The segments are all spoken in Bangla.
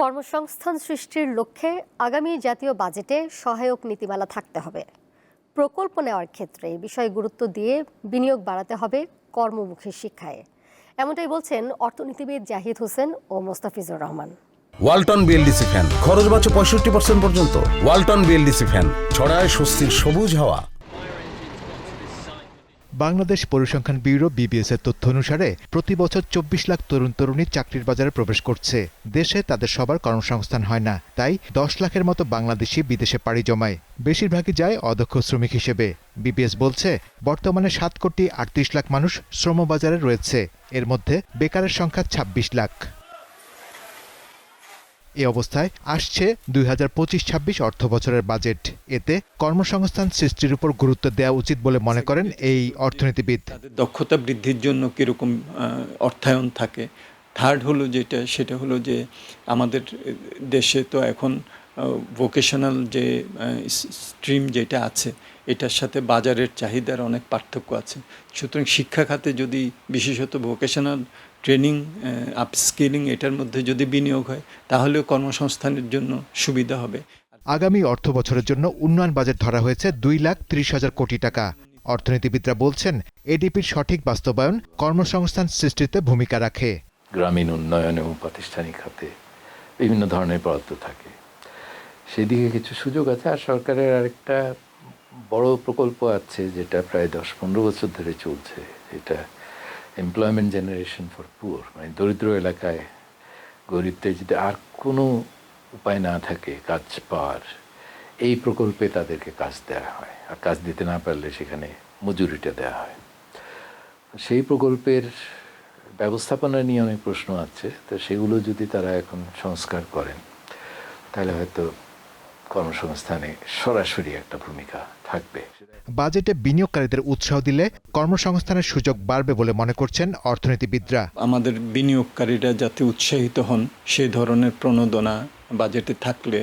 কর্মসংস্থান সৃষ্টির লক্ষ্যে আগামী জাতীয় বাজেটে সহায়ক নীতিমালা থাকতে হবে। প্রকল্প নেওয়ার ক্ষেত্রে এই বিষয়ে গুরুত্ব দিয়ে বিনিয়োগ বাড়াতে হবে কর্মমুখী শিক্ষায়। এমনটাই বলছেন অর্থনীতিবিদ জাহিদ হোসেন ও Mustafizur Rahman. Walton BLDC fan. খরচ বাঁচে পঁয়ষট্টি পার্সেন্ট পর্যন্ত। Walton BLDC fan. ছড়ায় স্বস্তির সবুজ হাওয়া। বাংলাদেশ পরিসংখ্যান ব্যুরো বিবিএস এর তথ্য অনুসারে, প্রতি বছর চব্বিশ লাখ তরুণ তরুণী চাকরির বাজারে প্রবেশ করছে। দেশে তাদের সবার কর্মসংস্থান হয় না, তাই দশ লাখের মতো বাংলাদেশি বিদেশে পাড়ি জমায়। বেশিরভাগই যায় অদক্ষ শ্রমিক হিসেবে। বিবিএস বলছে, বর্তমানে সাত কোটি আটত্রিশ লাখ মানুষ শ্রমবাজারে রয়েছে। এর মধ্যে বেকারের সংখ্যা ছাব্বিশ লাখ। এ অবস্থায় আসছে দুই হাজার পঁচিশ ছাব্বিশ অর্থ বছরের বাজেট। এতে কর্মসংস্থান সৃষ্টির উপর গুরুত্ব দেওয়া উচিত বলে মনে করেন এই অর্থনীতিবিদ। দক্ষতা বৃদ্ধির জন্য কীরকম অর্থায়ন থাকে? থার্ড হলো যেটা, সেটা হলো যে আমাদের দেশে তো এখন ভোকেশনাল যে স্ট্রিম যেটা আছে, এটার সাথে বাজারের চাহিদার অনেক পার্থক্য আছে। সুতরাং শিক্ষা খাতে যদি বিশেষত ভোকেশনাল ট্রেনিং আপস্কিলিং এটার মধ্যে যদি বিনিয়োগ হয় তাহলেও কর্মসংস্থানের জন্য সুবিধা হবে। আগামী অর্থ বছরের জন্য উন্নয়ন বাজেট ধরা হয়েছে দুই লাখ ত্রিশ হাজার কোটি টাকা। অর্থনীতিবিদরা বলছেন এডিপির সঠিক বাস্তবায়ন কর্মসংস্থান সৃষ্টিতে ভূমিকা রাখে। গ্রামীণ উন্নয়ন এবং প্রাতিষ্ঠানিক খাতে বিভিন্ন ধরনের বরাদ্দ থাকে। সেদিকে কিছু সুযোগ আছে আর সরকারের আরেকটা বড় প্রকল্প আছে যেটা প্রায় দশ পনেরো বছর ধরে চলছে। এটা এমপ্লয়মেন্ট জেনারেশন ফর পুয়ার মানে দরিদ্র এলাকায় গরিবদের যদি আর কোনো উপায় না থাকে কাজ পাওয়ার, এই প্রকল্পে তাদেরকে কাজ দেওয়া হয়। আর কাজ দিতে না পারলে সেখানে মজুরিটা দেওয়া হয়। সেই প্রকল্পের ব্যবস্থাপনা নিয়ে অনেক প্রশ্ন আছে, তো সেগুলো যদি তারা এখন সংস্কার করেন, তাহলে হয়তো কর্মসংস্থানে সরাসরি একটা ভূমিকা থাকবে। বাজেটে বিনিয়োগকারীদের উৎসাহ দিলে কর্মসংস্থানের সুযোগ বাড়বে বলে মনে করছেন অর্থনীতিবিদরা। আমাদের বিনিয়োগকারীরা যাতে উৎসাহিত হন সেই ধরনের প্রণোদনা বাজেটে থাকলে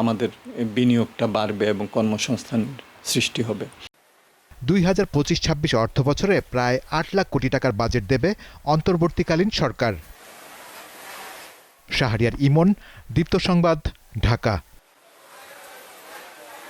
আমাদের বিনিয়োগটা বাড়বে এবং কর্মসংস্থান সৃষ্টি হবে। দুই হাজার পঁচিশ ছাব্বিশ অর্থ বছরে প্রায় আট লাখ কোটি টাকার বাজেট দেবে অন্তর্বর্তীকালীন সরকার। শাহরিয়ার ইমন দীপ্ত সংবাদ ঢাকা।